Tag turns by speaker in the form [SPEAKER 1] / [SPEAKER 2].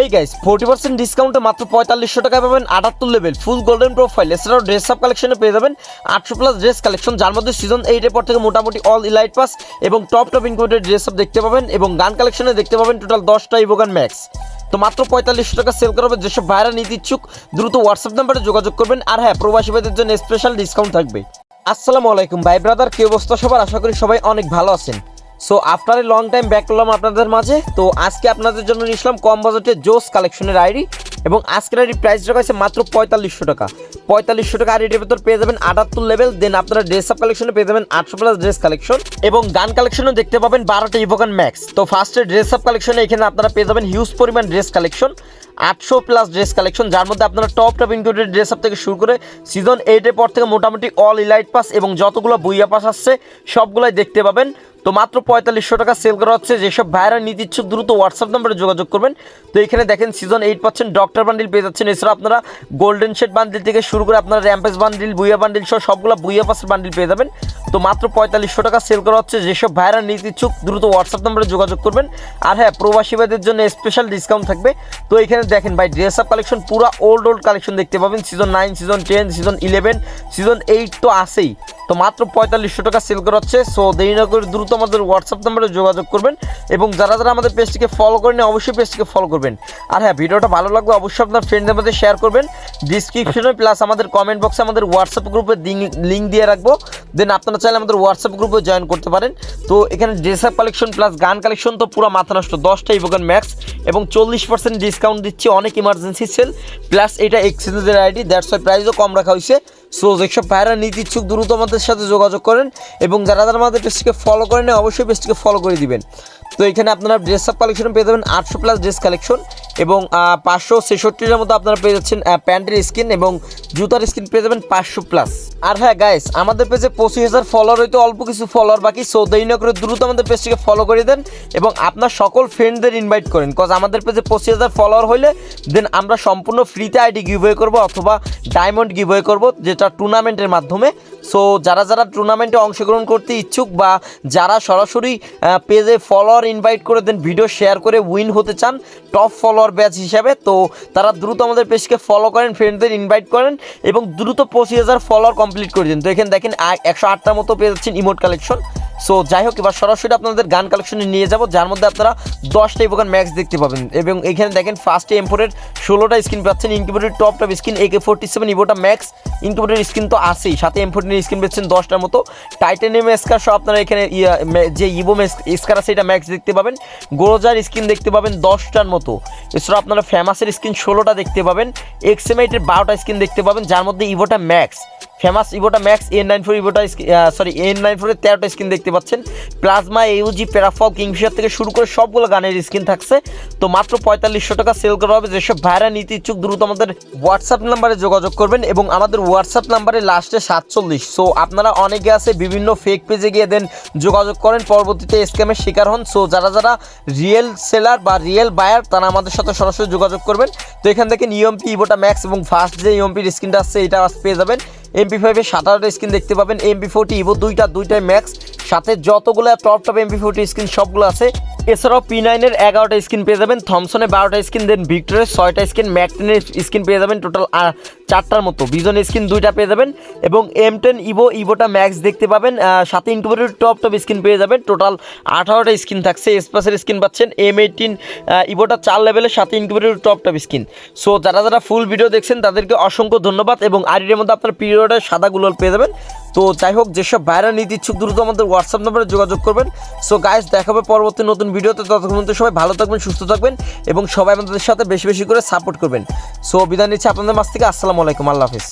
[SPEAKER 1] এই guys forty percent ডিসকাউন্টে মাত্র পঁয়তাল্লিশশো টাকায় পাবেন আটাত্তর লেভেল ফুল গোল্ডেন প্রোফাইল এছাড়াও ড্রেস আপ কালেকশনে পেয়ে যাবেন আটশো প্লাস ড্রেস কালেকশন যার মধ্যে সিজন এইটের পর থেকে মোটামুটি অল ইলাইট পাস এবং top top included dress up দেখতে পাবেন এবং গান কালেকশনে দেখতে পাবেন টোটাল দশটা ইভোগান ম্যাক্স তো মাত্র পঁয়তাল্লিশশো টাকা সেল করা হবে, যেসব ভাইরা নিতে ইচ্ছুক, দ্রুত হোয়াটসঅ্যাপ নাম্বারে যোগাযোগ করবেন। আর হ্যাঁ প্রবাসী ভাইদের জন্য স্পেশাল ডিসকাউন্ট থাকবে। আসসালামু আলাইকুম, ভাই ব্রাদার কি অবস্থা সবার? আশা করি সবাই অনেক ভালো আছেন। So after a long time back করলাম আপনাদের মাঝে, তো আজকে আপনাদের জন্য নিয়েছিলাম কম বাজেটে জোস কালেকশনের আইডি এবং আজকের আইডি প্রাইস রাখা মাত্র পঁয়তাল্লিশশো টাকা। পঁয়তাল্লিশশো টাকা আইডির ভেতর পেয়ে যাবেন আটাত্তর লেভেল দেন আপনারা ড্রেস আপ কালেকশনে পেয়ে যাবেন আটশো প্লাস ড্রেস কালেকশন এবং গান কালেকশনও দেখতে পাবেন বারোটা ইভোকান ম্যাক্স তো ফার্স্টে ড্রেস আপ কালেকশনে এখানে আপনারা পেয়ে যাবেন হিউজ পরিমাণ ড্রেস কালেকশন আটশো প্লাস ড্রেস কালেকশন যার মধ্যে আপনারা top top included dress up থেকে শুরু করে সিজন এইটের পর থেকে মোটামুটি অল ইলাইট পাস এবং যতগুলো বুইয়া পাস আসছে, সবগুলাই দেখতে পাবেন। তো মাত্র পঁয়তাল্লিশশো টাকা সেল করা হচ্ছে। যেসব ভাইরা নিতে ইচ্ছুক, দ্রুত হোয়াটসঅ্যাপ নাম্বারে যোগাযোগ করবেন। তো এখানে দেখেন সিজন এইট পাচ্ছেন ডক্টর বান্ডিল পেয়ে যাচ্ছেন। এছাড়া আপনারা গোল্ডেন শেড বান্ডিল থেকে শুরু করে আপনারা র্যাম্পেস বান্ডিল বুইয়া বান্ডিল সহ সবগুলো বুইয়া পাসের বান্ডিল পেয়ে যাবেন। তো মাত্র পঁয়তাল্লিশশো টাকা সেল করা হচ্ছে। যেসব ভাইরা নিতে ইচ্ছুক, দ্রুত হোয়াটসঅ্যাপ নাম্বারে যোগাযোগ করবেন। আর হ্যাঁ প্রবাসী ভাইদের জন্য স্পেশাল ডিসকাউন্ট থাকবে। তো এখানে দেখেন ভাই ড্রেস আপ কালেকশন পুরো ওল্ড ওল্ড কালেকশন দেখতে পাবেন। Season nine season ten season eleven season eight তো আসেই তো মাত্র পঁয়তাল্লিশশো টাকা সেল করা হচ্ছে। সো দেরি না করে দ্রুত আমাদের হোয়াটসঅ্যাপ নাম্বারে যোগাযোগ করবেন এবং যারা যারা আমাদের পেজটিকে ফলো করেন অবশ্যই পেজটিকে ফলো করবেন। আর হ্যাঁ ভিডিওটা ভালো লাগলে অবশ্যই আপনার ফ্রেন্ডদের মধ্যে শেয়ার করবেন। ডিসক্রিপশনে প্লাস আমাদের কমেন্ট বক্সে আমাদের হোয়াটসঅ্যাপ গ্রুপে লিঙ্ক দিয়ে রাখব। দেন আপনারা চাইলে আমাদের হোয়াটসঅ্যাপ গ্রুপে জয়েন করতে পারেন। তো এখানে dress up collection plus gun collection তো পুরো মাথা নষ্ট। দশটা ইভোগান ম্যাক্স এবং চল্লিশ পার্সেন্ট ডিসকাউন্ট দিচ্ছে অনেক ইমার্জেন্সি সেল প্লাস এটা এক্সচেঞ্জের আইডি দ্যাটস ওয়াই প্রাইসও কম রাখা হয়েছে। সো যেসব ভাইরা নিতে ইচ্ছুক দ্রুত আমাদের সাথে যোগাযোগ করেন এবং যারা যারা আমাদের পেজটিকে ফলো করেন অবশ্যই পেজটিকে ফলো করে দিবেন। তো এখানে আপনারা ড্রেস আপ কালেকশন পেয়ে যাবেন, আটশো প্লাস ড্রেস কালেকশন এবং পাঁচশো ছেষট্টিটার মতো আপনারা পেয়ে যাচ্ছেন প্যান্টের স্কিন এবং জুতার স্কিন পেয়ে যাবেন পাঁচশো প্লাস আর হ্যাঁ গাইস আমাদের পেজে পঁচিশ হাজার ফলোয়ার হয়তো অল্প কিছু ফলোয়ার বাকি সো দেরি না করে দ্রুত আমাদের পেজটিকে ফলো করে দেন এবং আপনার সকল ফ্রেন্ডদের ইনভাইট করেন। কজ আমাদের পেজে পঁচিশ হাজার ফলোয়ার হলে দেন আমরা সম্পূর্ণ ফ্রিতে আইডি গিভওয়ে করব অথবা ডায়মন্ড গিভওয়ে করব, যেটা টুর্নামেন্টের মাধ্যমে। সো যারা যারা টুর্নামেন্টে অংশগ্রহণ করতে ইচ্ছুক বা যারা সরাসরি পেজে ফলোয়ার ইনভাইট করে দেন ভিডিও শেয়ার করে উইন হতে চান টপ ফলোয়ার ব্যাচ হিসাবে, তো তারা দ্রুত আমাদের পেজকে ফলো করেন ফ্রেন্ডদের ইনভাইট করেন এবং দ্রুত পঁচিশ হাজার ফলোয়ার কমপ্লিট করে দিন। তো এখানে দেখেন একশো আটটার মতো পেয়ে যাচ্ছেন ইমোট কালেকশন সো যাই হোক, এবার সরাসরি আপনাদের গান কালেকশনে নিয়ে যাব, যার মধ্যে আপনারা দশটা ইভোগান ম্যাক্স দেখতে পাবেন। এবং এখানে দেখেন ফার্স্টে এমফোরের ষোলোটা স্ক্রিন পাচ্ছেন ইনকিউবেটের top top screen AK forty seven ইভোটা max ইনকিউবেটের স্ক্রিন তো আছেই। সাথে এমফোর্টিনের স্ক্রিন পাচ্ছেন দশটার মতো। টাইটানিয়াম স্কার সব আপনারা এখানে যে ইভো স্কার আছে, এটা ম্যাক্স দেখতে পাবেন। গোরোজার স্ক্রিন দেখতে পাবেন দশটার মতো। এছাড়া আপনারা ফেমাসের স্ক্রিন ষোলোটা দেখতে পাবেন। এক্সএমআইটের বারোটা স্ক্রিন দেখতে পাবেন, যার মধ্যে ইভোটা ম্যাক্স ফেমাস ইভোটা ম্যাক্স এন নাইন ফোর ইভোটা সরি এন নাইন ফোরের তেরোটা স্ক্রিন দেখতে পাচ্ছেন। প্লাজমা ইউজি প্যারাফল কিংফিশার থেকে শুরু করে সবগুলো গানের স্ক্রিন থাকছে। তো মাত্র পঁয়তাল্লিশশো টাকা সেল করা হবে। যেসব ভাইরা নিতে ইচ্ছুক, দ্রুত আমাদের হোয়াটসঅ্যাপ নাম্বারে যোগাযোগ করবেন এবং আমাদের হোয়াটসঅ্যাপ নাম্বারে লাস্টে সাতচল্লিশ। সো আপনারা অনেকে আছে, বিভিন্ন ফেক পেজে গিয়ে দেন যোগাযোগ করেন। পরবর্তীতে স্ক্যামের শিকার হন। সো যারা যারা রিয়েল সেলার বা রিয়েল বায়ার তারা আমাদের সাথে সরাসরি যোগাযোগ করবেন। তো এখান থেকে ইএমপি ইভোটা ম্যাক্স এবং ফার্স্ট যে ইএমপির স্ক্রিনটা আসছে এটা পেয়ে যাবেন। এমপি ফাইভের সাতারোটা স্ক্রিন দেখতে পাবেন। এমপি ফোরটি ইভো দুইটা, দুইটাই ম্যাক্স সাথে যতগুলো top top MP forty screen সবগুলো আছে। এছাড়াও পি নাইনের এগারোটা স্ক্রিন পেয়ে যাবেন থমসনের বারোটা স্ক্রিন দেন ভিক্টরের ছয়টা স্ক্রিন ম্যাকটেনের স্ক্রিন পেয়ে যাবেন, টোটাল চারটার মতো। বিজন স্ক্রিন দুইটা পেয়ে যাবেন, এবং এম টেন ইভো ইভোটা ম্যাক্স দেখতে পাবেন সাথে ইন্টুবেটের টপ টপ স্ক্রিন পেয়ে যাবেন, টোটাল আঠারোটা স্ক্রিন থাকছে এসপাসের স্ক্রিন পাচ্ছেন এম এইটিন ইভোটা চার লেভেলের সাথে ইন্টুবেটের টপ টপ স্ক্রিন সো যারা যারা ফুল ভিডিও দেখছেন, তাদেরকে অসংখ্য ধন্যবাদ, এবং আরির মধ্যে আপনার পিরিয়ডের সাদা গুলোল পেয়ে যাবেন। তো যাই হোক, যেসব ভাইরা নিতে ইচ্ছুক, দ্রুত আমাদের হোয়াটসঅ্যাপ নম্বরে যোগাযোগ করবেন। সো গাইস দেখাবে পরবর্তী নতুন ভিডিওতে। ততক্ষণ পর্যন্ত সবাই ভালো থাকবেন, সুস্থ থাকবেন এবং সবাই আমাদের সাথে বেশি বেশি করে সাপোর্ট করবেন। সো বিদায় নিচ্ছি আপনাদের মাছ থেকে। আসসালামু আলাইকুম। আল্লাহ হাফিজ।